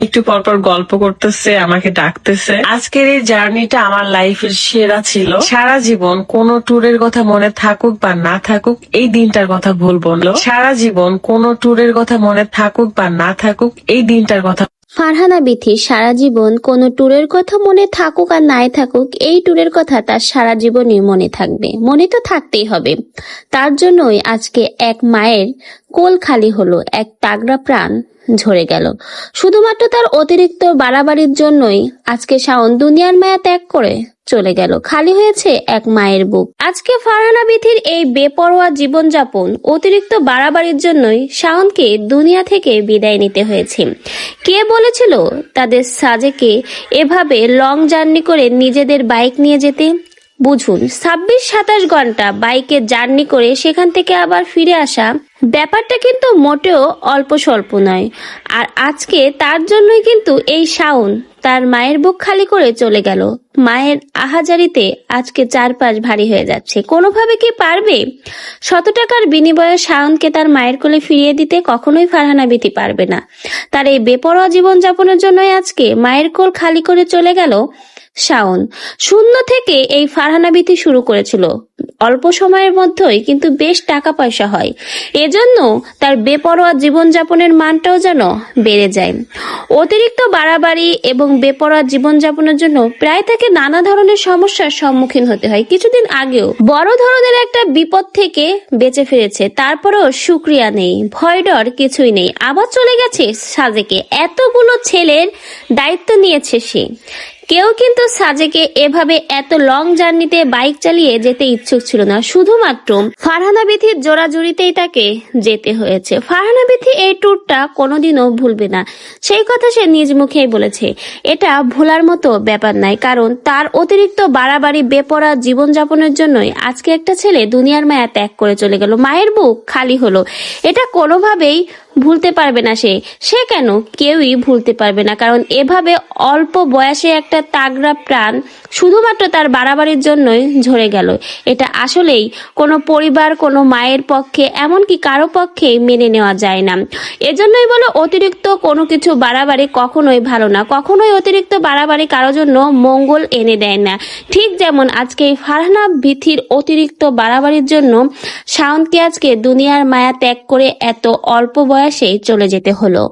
একটু পর পর গল্প করতেছে, আমাকে ডাকতেছে। আজকের এই জার্নিটা আমার লাইফের সেরা ছিল। সারা জীবন কোন ট্যুরের কথা মনে থাকুক বা না থাকুক, এই দিনটার কথা ভুলবো সারা জীবন কোন ট্যুরের কথা মনে থাকুক বা না থাকুক, এই দিনটার কথা ফারহানা বিথি সারা জীবন কোনো ট্যুরের কথা মনে থাকুক আর নাই থাকুক, এই ট্যুরের কথা তার সারা জীবনই মনে থাকবে। মনে তো থাকতেই হবে। তার জন্যই আজকে এক মায়ের কোল খালি হলো, এক তাগড়া প্রাণ ঝরে গেল। শুধুমাত্র তার অতিরিক্ত বাড়াবাড়ির জন্যই আজকে শাওন দুনিয়ার মায়া ত্যাগ করে। চলে গেল। খালি হয়েছে এক মায়ের বুক। আজকে ফারহানা বিথির এই বেপরোয়া জীবনযাপন অতিরিক্ত বাড়াবাড়ির জন্যই শাওনকে দুনিয়া থেকে বিদায় নিতে হয়েছে। কে বলেছিল তাদের সাজেকে এভাবে লং জার্নি করে নিজেদের বাইক নিয়ে যেতে? বুঝুন, ছাব্বিশ সাতাশ ঘণ্টা বাইকে জার্নি করে সেখান থেকে আবার ফিরে আসা ব্যাপারটা কিন্তু মোটেও অল্প স্বল্প নয়। আর আজকে তার জন্যই কিন্তু এই শাওন তার মায়ের বুক খালি করে চলে গেল। মায়ের আহাজারিতে আজকে চারপাশ ভারী হয়ে যাচ্ছে। কোনোভাবে কি পারবে? শত টাকার বিনিময়ে শাওনকে তার মায়ের কোলে ফিরিয়ে দিতে কখনোই ফারহানা বিতি পারবে না। তার এই বেপরোয়া জীবনযাপনের জন্যই আজকে মায়ের কোল খালি করে চলে গেল শাওন। শূন্য থেকে এই ফারহানা বিথি শুরু করেছিল। অল্প সময়ের মধ্যেই কিন্তু বেশ টাকা পয়সা হয়। এজন্য তার বেপরোয়া জীবনযাপনের মানটাও যেন বেড়ে যায়। অতিরিক্ত বাড়াবাড়ি এবং বেপরোয়া জীবনযাপনের জন্য প্রায় তাকে নানা ধরনের সমস্যার সম্মুখীন হতে হয়। কিছুদিন আগেও বড় ধরনের একটা বিপদ থেকে বেঁচে ফিরেছে। তারপরেও সুক্রিয়া নেই, ভয় ডর কিছুই নেই। আবার চলে গেছে সাজেকে। এতগুলো ছেলের দায়িত্ব নিয়েছে সে। কেউ কিন্তু সাজেকে এভাবে এত লং জার্নিতে বাইক চালিয়ে যেতে ইচ্ছুক ছিল না। শুধুমাত্র ফারহানা বিথির জোড়াজুড়িতেই তাকে যেতে হয়েছে। ফারহানা বিথি এই ট্যুরটা কোনোদিনও ভুলবে না। সেই কথা সে নিজ মুখেই বলেছে। এটা ভোলার মতো ব্যাপার নাই কারণ তার অতিরিক্ত বাড়াবাড়ি বেপরা জীবনযাপনের জন্যই আজকে একটা ছেলে দুনিয়ার মায়া ত্যাগ করে চলে গেল। মায়ের বুক খালি হলো। এটা কোনোভাবেই ভুলতে পারবে না সে। সে কেন? কেউই ভুলতে পারবে না, কারণ এভাবে অল্প বয়সে একটা তাগড়া প্রাণ শুধুমাত্র তার বাড়াবাড়ির জন্যই ঝরে গেল। এটা আসলেই কোনো পরিবার, কোনো মায়ের পক্ষে, এমনকি কারও পক্ষেই মেনে নেওয়া যায় না। এজন্যই বলো অতিরিক্ত কোনো কিছু বাড়াবাড়ি কখনোই ভালো না। কখনোই অতিরিক্ত বাড়াবাড়ি কারোর জন্য মঙ্গল এনে দেয় না। ঠিক যেমন আজকে এই ফারহানা বিথির অতিরিক্ত বাড়াবাড়ির জন্য শাওনকে আজকে দুনিয়ার মায়া ত্যাগ করে এত অল্প বয়সেই চলে যেতে হলো।